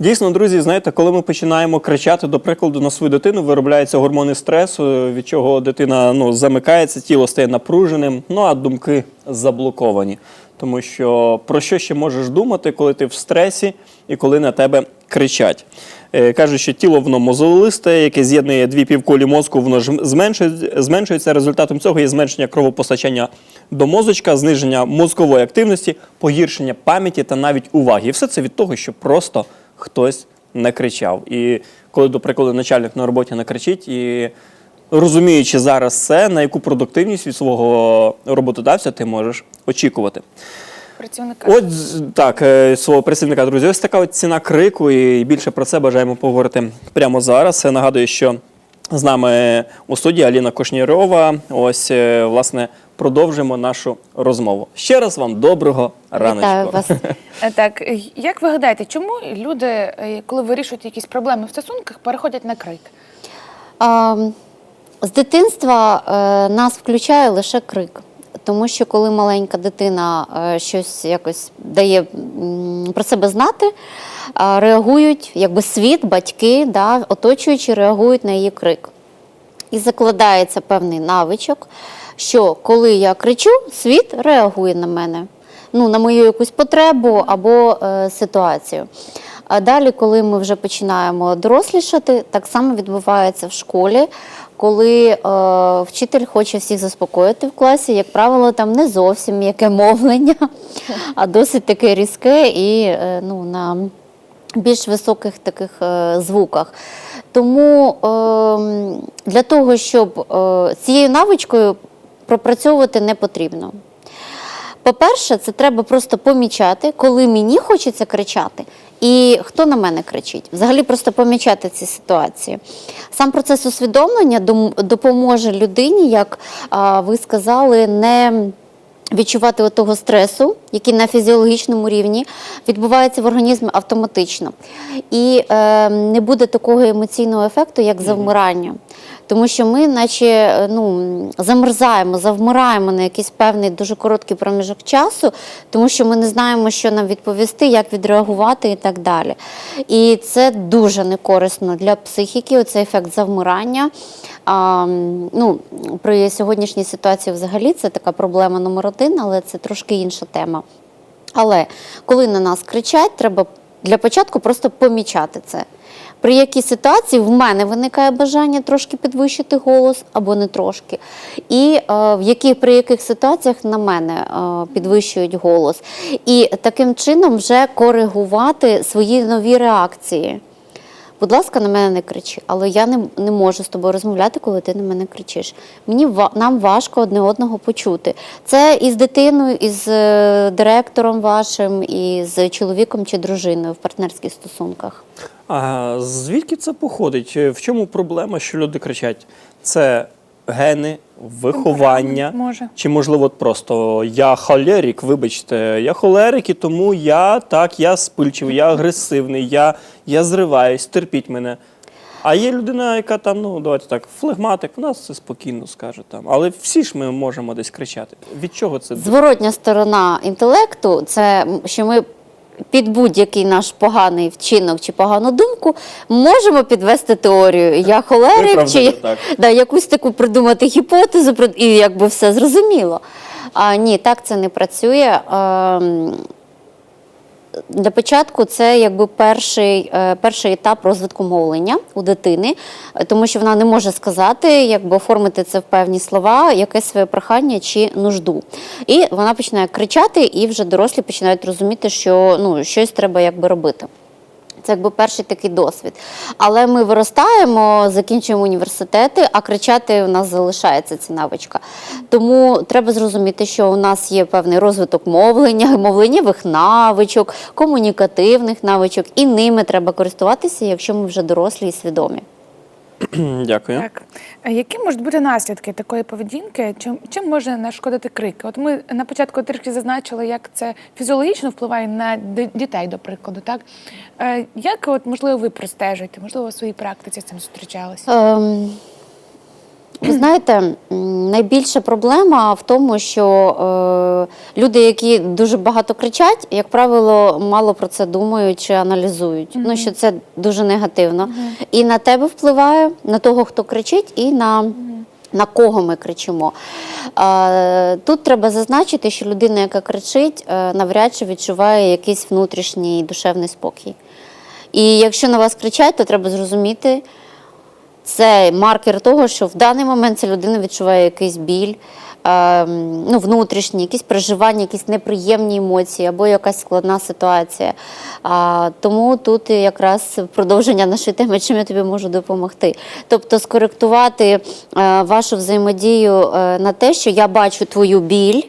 Дійсно, друзі, знаєте, коли ми починаємо кричати, до прикладу, на свою дитину, виробляються гормони стресу, від чого дитина ну, замикається, тіло стає напруженим, ну а думки заблоковані. Тому що про що ще можеш думати, коли ти в стресі і коли на тебе кричать? Е, Кажуть, що тіло воно мозолисте, яке з'єднує дві півкулі мозку, воно ж зменшує- зменшується. Результатом цього є зменшення кровопостачання до мозочка, зниження мозкової активності, погіршення пам'яті та навіть уваги. І все це від того, що просто хтось не кричав. І коли, до прикладу, начальник на роботі не кричить і розуміючи зараз це, на яку продуктивність від свого роботодавця ти можеш очікувати. Працівника. От так, е, свого працівника, друзі, ось така от ціна крику, і більше про це бажаємо поговорити прямо зараз. Я нагадую, що з нами у студії Аліна Кошнірова. Ось, е, власне, продовжимо нашу розмову. Ще раз вам доброго раночку. Вітаю вас. Е, Так, як ви гадаєте, чому люди, е, коли вирішують якісь проблеми в стосунках, переходять на крик? А, з дитинства е, нас включає лише крик. Тому що коли маленька дитина щось якось дає про себе знати, реагують, якби світ, батьки, да, оточуючі реагують на її крик. І закладається певний навичок, що коли я кричу, світ реагує на мене, ну, на мою якусь потребу або е, ситуацію. А далі, коли ми вже починаємо дорослішати, так само відбувається в школі, коли е, вчитель хоче всіх заспокоїти в класі, як правило, там не зовсім м'яке мовлення, а досить таке різке і е, ну, на більш високих таких е, звуках. Тому е, для того, щоб е, цією навичкою пропрацьовувати не потрібно. По-перше, це треба просто помічати, коли мені хочеться кричати, і хто на мене кричить. Взагалі просто помічати ці ситуації. Сам процес усвідомлення допоможе людині, як ви сказали, не відчувати того стресу, який на фізіологічному рівні відбувається в організмі автоматично. І е, не буде такого емоційного ефекту, як завмирання. Тому що ми, наче е, ну, замерзаємо, завмираємо на якийсь певний дуже короткий проміжок часу, тому що ми не знаємо, що нам відповісти, як відреагувати і так далі. І це дуже некорисно для психіки, оцей ефект завмирання. А, ну, при сьогоднішній ситуації взагалі це така проблема номер один, але це трошки інша тема. Але коли на нас кричать, треба для початку просто помічати це. При якій ситуації в мене виникає бажання трошки підвищити голос або не трошки, і е, в яких, при яких ситуаціях на мене е, підвищують голос. І таким чином вже коригувати свої нові реакції. Будь ласка, на мене не кричи, але я не, не можу з тобою розмовляти, коли ти на мене кричиш. Мені нам важко одне одного почути. Це і з дитиною, і з е, директором вашим, і з чоловіком чи дружиною в партнерських стосунках. А звідки це походить? В чому проблема, що люди кричать? Це гени, виховання. Може. Чи можливо от просто я холерик, вибачте, я холерик, і тому я так, я спильчивий, я агресивний, я, я зриваюсь, терпіть мене. А є людина, яка там, ну давайте так, флегматик, вона це спокійно скаже там. Але всі ж ми можемо десь кричати. Від чого це? Зворотня сторона інтелекту це що ми під будь-який наш поганий вчинок чи погану думку можемо підвести теорію. Я холерик, чи так. да, якусь таку придумати гіпотезу, і якби все зрозуміло. А ні, так це не працює. Для початку це якби перший, е, перший етап розвитку мовлення у дитини, тому що вона не може сказати, якби оформити це в певні слова, якесь своє прохання чи нужду. І вона починає кричати, і вже дорослі починають розуміти, що ну, щось треба якби робити. Це якби перший такий досвід. Але ми виростаємо, закінчуємо університети, а кричати у нас залишається ця навичка. Тому треба зрозуміти, що у нас є певний розвиток мовлення, мовленнєвих навичок, комунікативних навичок, і ними треба користуватися, якщо ми вже дорослі і свідомі. Дякую. Так. Які можуть бути наслідки такої поведінки? Чим, чим може нашкодити крик? От ми на початку трішки зазначили, як це фізіологічно впливає на дітей, до прикладу. Так? Е, як, от, можливо, ви простежуєте, можливо, у своїй практиці з цим зустрічалися? Ви знаєте, найбільша проблема в тому, що е, люди, які дуже багато кричать, як правило, мало про це думають чи аналізують. Ну що це дуже негативно. І на тебе впливає, на того, хто кричить, і на. На кого ми кричимо? Тут треба зазначити, що людина, яка кричить, е, навряд чи відчуває якийсь внутрішній душевний спокій. І якщо на вас кричать, то треба зрозуміти, це маркер того, що в даний момент ця людина відчуває якийсь біль, е, ну, внутрішній, якісь переживання, якісь неприємні емоції або якась складна ситуація. Тому тут якраз продовження нашої теми, чим я тобі можу допомогти. Тобто скоректувати е, вашу взаємодію е, на те, що я бачу твою біль,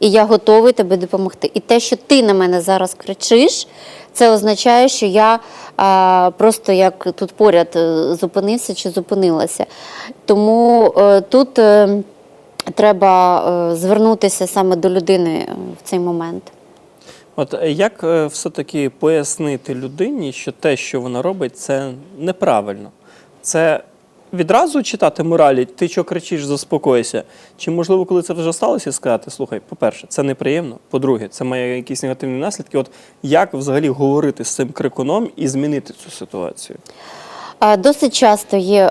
і я готовий тобі допомогти. І те, що ти на мене зараз кричиш, це означає, що я а, просто як тут поряд е, зупинився чи зупинилася. Тому е, тут е, треба е, звернутися саме до людини е, в цей момент. От е, як е, все-таки пояснити людині, що те, що вона робить, це неправильно? Це відразу читати моралі, ти що кричиш, заспокойся. Чи можливо, коли це вже сталося, сказати, слухай, по-перше, це неприємно. По-друге, це має якісь негативні наслідки. От як взагалі говорити з цим крикуном і змінити цю ситуацію? Досить часто є е,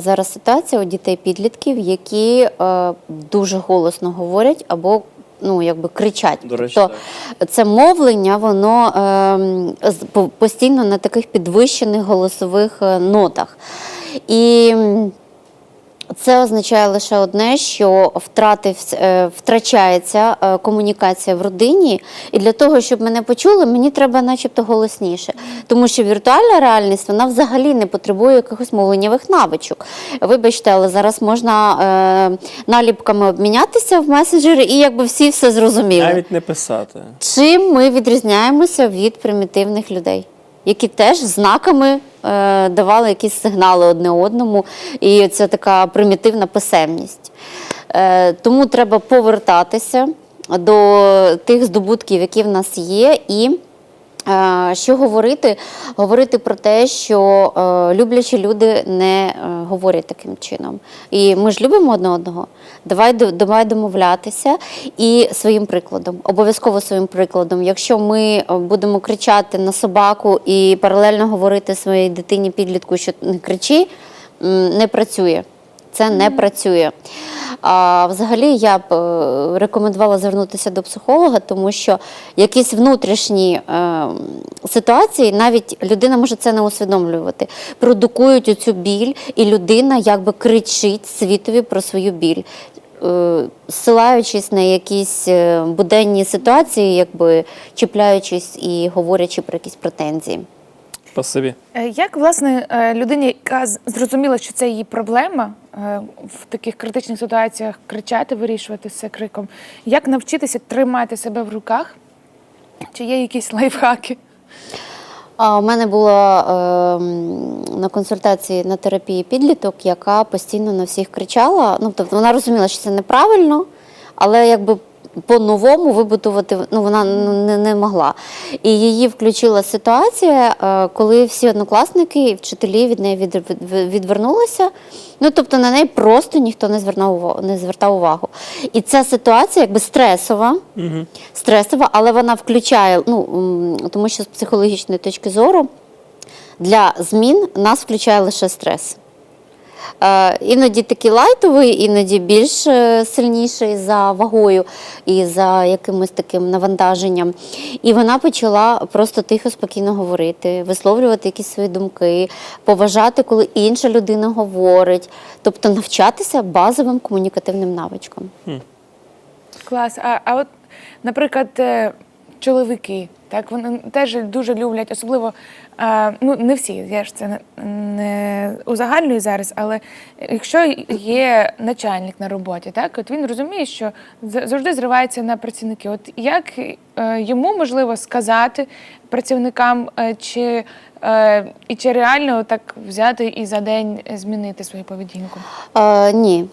зараз ситуація у дітей-підлітків, які е, дуже голосно говорять або ну, якби кричать. До речі, тобто це мовлення, воно е, постійно на таких підвищених голосових е, нотах. І це означає лише одне, що втратив, е, втрачається е, комунікація в родині, і для того, щоб мене почули, мені треба начебто голосніше. Тому що віртуальна реальність вона взагалі не потребує якихось мовленнєвих навичок. Вибачте, але зараз можна е, наліпками обмінятися в месенджері, і якби всі все зрозуміли. Навіть не писати. Чим ми відрізняємося від примітивних людей, які теж знаками е, давали якісь сигнали одне одному, і це така примітивна писемність. Е, тому треба повертатися до тих здобутків, які в нас є, і е, що говорити? Говорити про те, що люблячі люди не говорять таким чином. І ми ж любимо одне одного. Давай, давай домовлятися і своїм прикладом, обов'язково своїм прикладом. Якщо ми е, будемо кричати на собаку і паралельно говорити своїй дитині підлітку, що не кричи, не працює. Це не працює. А взагалі я б е, рекомендувала звернутися до психолога, тому що якісь внутрішні е, ситуації, навіть людина може це не усвідомлювати, продукують оцю біль, і людина якби кричить світові про свою біль. Е, Ссилаючись на якісь е, буденні ситуації, якби чіпляючись і говорячи про якісь претензії. Спасибі. Е, Як власне е, людині, яка зрозуміла, що це її проблема е, в таких критичних ситуаціях кричати, вирішувати все криком, як навчитися тримати себе в руках? Чи є якісь лайфхаки? А у мене була е, на консультації на терапії підліток, яка постійно на всіх кричала. Ну, тобто вона розуміла, що це неправильно, але якби по-новому вибудувати ну, вона не, не могла. І її включила ситуація, е, коли всі однокласники і вчителі від неї від, від, відвернулися. Ну, тобто на неї просто ніхто не звернув увагу, не звертав увагу. І ця ситуація якби стресова, стресова, але вона включає, ну, тому що з психологічної точки зору для змін нас включає лише стрес. Е, іноді такий лайтовий, іноді більш е, сильніший за вагою і за якимось таким навантаженням. І вона почала просто тихо, спокійно говорити, висловлювати якісь свої думки, поважати, коли інша людина говорить, тобто навчатися базовим комунікативним навичкам. Клас. А, а от, наприклад, е, чоловіки, так, вони теж дуже люблять, особливо, е, ну не всі, я ж це не, узагальнюю зараз, але якщо є начальник на роботі, так, от він розуміє, що за- завжди зривається на працівники. От як е, йому можливо сказати працівникам, е, чи, і чи реально так взяти і за день змінити свою поведінку? Е, ні.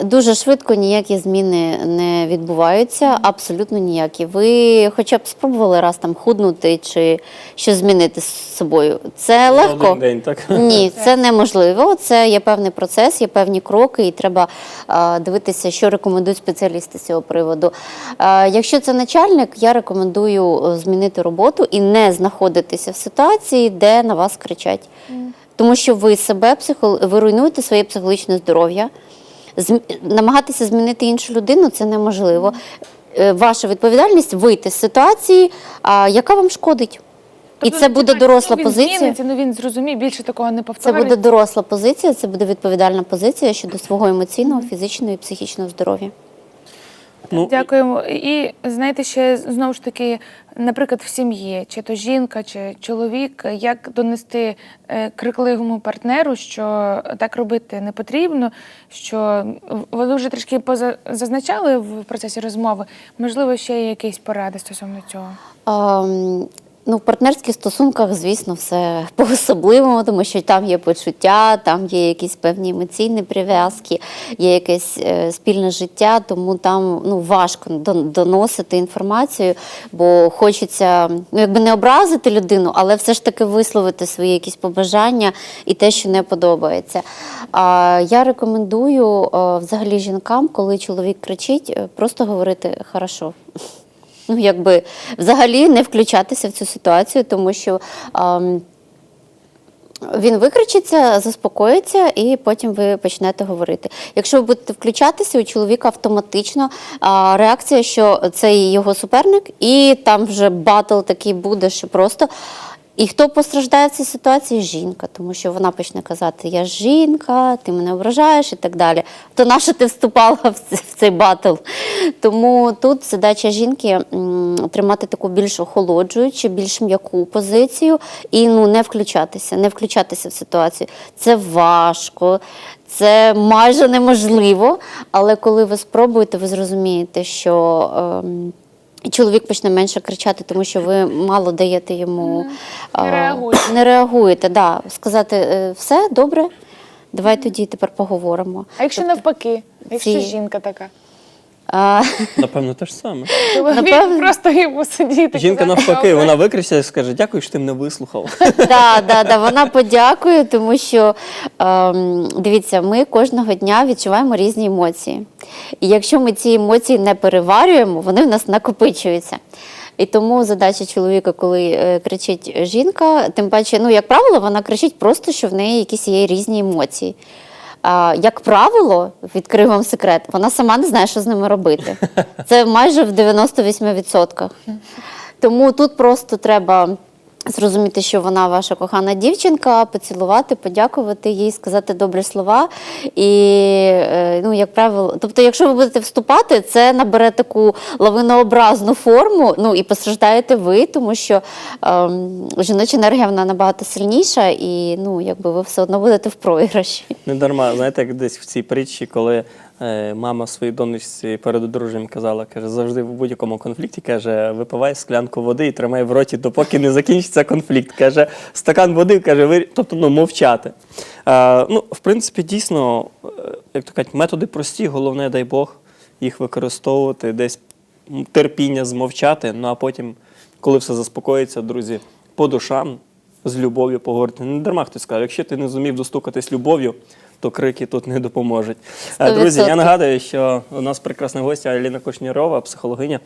Дуже швидко ніякі зміни не відбуваються, абсолютно ніякі. Ви хоча б спробували раз там худнути чи щось змінити з собою. Це легко. Один день, так? Ні, це неможливо. Це є певний процес, є певні кроки, і треба а, дивитися, що рекомендують спеціалісти з цього приводу. А, якщо це начальник, я рекомендую е, змінити роботу і не знаходитися в ситуації, де на вас кричать. Тому що ви себе психо... ви руйнуєте своє психологічне здоров'я. Намагатися змінити іншу людину це неможливо. Е, Ваша відповідальність вийти з ситуації, яка вам шкодить. Тобто, і це буде доросла ну, він позиція. Зміниться, ну він зрозуміє, більше такого не Це буде доросла позиція, це буде відповідальна позиція щодо свого емоційного, фізичного і психічного здоров'я. Ну, Дякуємо. І знаєте, ще знову ж таки, наприклад, в сім'ї, чи то жінка, чи чоловік, як донести е, крикливому партнеру, що так робити не потрібно, що ви вже трішки поза- зазначали в процесі розмови, можливо, ще є якісь поради стосовно цього. Ем, Ну, в партнерських стосунках, звісно, все по-особливому, тому що там є почуття, там є якісь певні емоційні прив'язки, є якесь е, спільне життя, тому там ну, важко доносити інформацію, бо хочеться ну, якби не образити людину, але все ж таки висловити свої якісь побажання і те, що не подобається. А я рекомендую е, взагалі жінкам, коли чоловік кричить, е, просто говорити хорошо. Ну, якби взагалі не включатися в цю ситуацію, тому що ам, він викричиться, заспокоїться, і потім ви почнете говорити. Якщо ви будете включатися, у чоловіка автоматично а, реакція, що це його суперник, і там вже батл такий буде, що просто. І хто постраждає в цій ситуації? Жінка, тому що вона почне казати: Я жінка, ти мене ображаєш і так далі. То наша ти вступала в цей батл? Тому тут задача жінки тримати таку більш охолоджуючу, більш м'яку позицію і ну не включатися, не включатися в ситуацію. Це важко, це майже неможливо. Але коли ви спробуєте, ви зрозумієте, що. і чоловік почне менше кричати, тому що ви мало даєте йому Не реагуєте. не реагуєте. Да. Сказати е, все добре, давай тоді тепер поговоримо. А якщо навпаки, якщо ці- жінка така, А, Напевно, те ж саме. чоловік Напевно. просто йому сидіти. Жінка казати, навпаки, «Добре». вона викричає і скаже, дякую, що ти мене вислухав. да, да, да, вона подякує, тому що ем, дивіться, ми кожного дня відчуваємо різні емоції. І якщо ми ці емоції не переварюємо, вони в нас накопичуються. І тому задача чоловіка, коли е, кричить жінка, тим паче, ну, як правило, вона кричить просто, що в неї якісь є різні емоції. Як правило, відкрив вам секрет, вона сама не знає, що з ними робити. Це майже в 98%. Тому тут просто треба зрозуміти, що вона ваша кохана дівчинка, поцілувати, подякувати їй, сказати добрі слова. І, е, ну, як правило, тобто, якщо ви будете вступати, це набере таку лавинообразну форму, ну і постраждаєте ви, тому що ем, жіноча енергія вона набагато сильніша, і ну, якби ви все одно будете в програші. Не дарма, знаєте, як десь в цій притчі, коли мама своїй донечці перед одруженням казала, каже, завжди в будь-якому конфлікті каже, випивай склянку води і тримай в роті, допоки не закінчиться конфлікт. Каже, стакан води, каже, ви, тобто ну, мовчати. Е, ну, в принципі, дійсно, е, як то кажуть, методи прості, головне, дай Бог, їх використовувати, десь терпіння змовчати, ну а потім, коли все заспокоїться, друзі, по душам, з любов'ю поговорити. Не дарма хтось каже, якщо ти не зумів достукатись любов'ю, то крики тут не допоможуть. Е, Сто Друзі, я нагадую, що у нас прекрасна гостя Аліна Кошнірова, психологиня.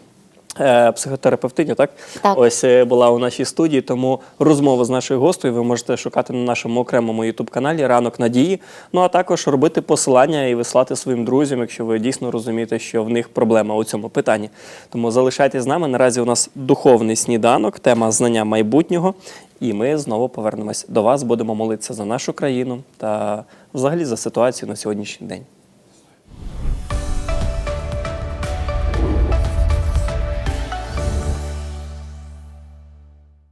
е, Психотерапевтиня, так? Так. Ось е, була у нашій студії, тому розмову з нашою гостею ви можете шукати на нашому окремому ютуб-каналі Ранок Надії. Ну а також робити посилання і вислати своїм друзям, якщо ви дійсно розумієте, що в них проблема у цьому питанні. Тому залишайтесь з нами. Наразі у нас духовний сніданок, тема знання майбутнього. І ми знову повернемось до вас. Будемо молитися за нашу країну та взагалі за ситуацію на сьогоднішній день.